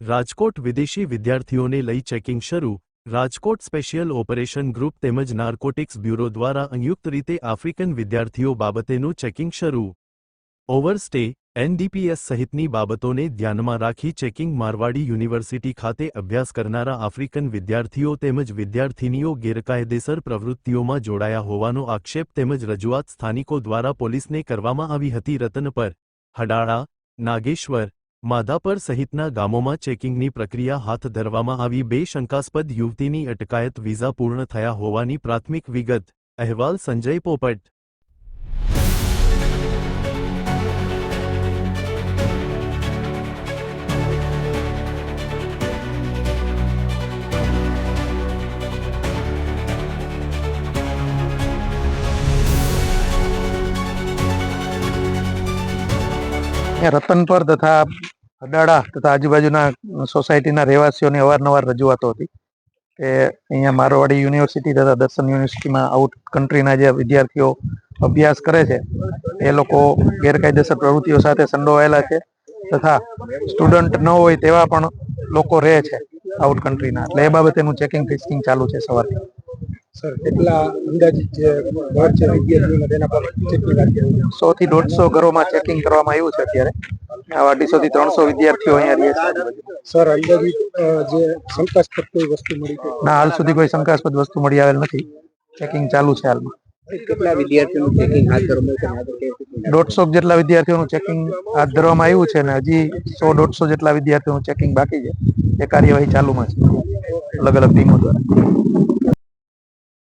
રાજકોટ વિદેશી વિદ્યાર્થીઓને લઈ ચેકિંગ શરૂ. રાજકોટ સ્પેશિયલ ઓપરેશન ગ્રુપ તેમજ નાર્કોટિક્સ બ્યુરો દ્વારા સંયુક્ત રીતે આફ્રિકન વિદ્યાર્થીઓ બાબતેનું ચેકિંગ શરૂ. ઓવરસ્ટે, એનડીપીએસ સહિતની બાબતોને ધ્યાનમાં રાખી ચેકિંગ મારવાડી યુનિવર્સિટી ખાતે અભ્યાસ કરનારા આફ્રિકન વિદ્યાર્થીઓ તેમજ વિદ્યાર્થિનીઓ ગેરકાયદેસર પ્રવૃત્તિઓમાં જોડાયા હોવાનો આક્ષેપ તેમજ રજૂઆત સ્થાનિકો દ્વારા પોલીસને કરવામાં આવી હતી. રતનપર, હડાળા, નાગેશ્વર માધાપર સહિતના ગામોમાં ચેકિંગની પ્રક્રિયા હાથ ધરવામાં આવી. બે શંકાસ્પદ યુવતીની અટકાયત વિઝા પૂર્ણ થયા હોવાની પ્રાથમિક વિગત. અહેવાલ સંજય પોપટ. રતનપર તથા અડાળા તથા આજુબાજુના સોસાયટીના રહેવાસીઓની અવારનવાર રજૂઆતો હતી કે અહીંયા મારવાડી યુનિવર્સિટી તથા દર્શન યુનિવર્સિટીમાં આઉટ કન્ટ્રીના જે વિદ્યાર્થીઓ અભ્યાસ કરે છે, એ લોકો ગેરકાયદેસર પ્રવૃત્તિઓ સાથે સંડોવાયેલા છે તથા સ્ટુડન્ટ ન હોય તેવા પણ લોકો રહે છે આઉટ કન્ટ્રીના. એટલે એ બાબતેનું ચેકિંગ ફિસ્કિંગ ચાલુ છે સવારથી. સર કેટલા અંદાજિત જે ઘર છે વિદ્યાર્થીઓને તેના પર ચેકિંગ રાખી સો થી દોઢસો ઘરોમાં ચેકિંગ કરવામાં આવ્યું છે અત્યારે. આવા અઢીસો થી ત્રણસો વિદ્યાર્થીઓ અહીંયા રહે છે. સર અંદાજિત જે શંકાસ્પદ કોઈ વસ્તુ મળી ના હાલ સુધી કોઈ શંકાસ્પદ વસ્તુ મળી આવેલ નથી. ચેકિંગ ચાલુ છે હાલમાં. કેટલા વિદ્યાર્થીઓનું ચેકિંગ હાથ ધરવામાં રીતે? દોઢસો જેટલા વિદ્યાર્થીઓનું ચેકિંગ હાથ ધરવામાં આવ્યું છે અને હજી સો દોઢસો જેટલા વિદ્યાર્થીઓનું ચેકિંગ બાકી છે. એ કાર્યવાહી ચાલુમાં છે. અલગ અલગ ટીમો દ્વારા.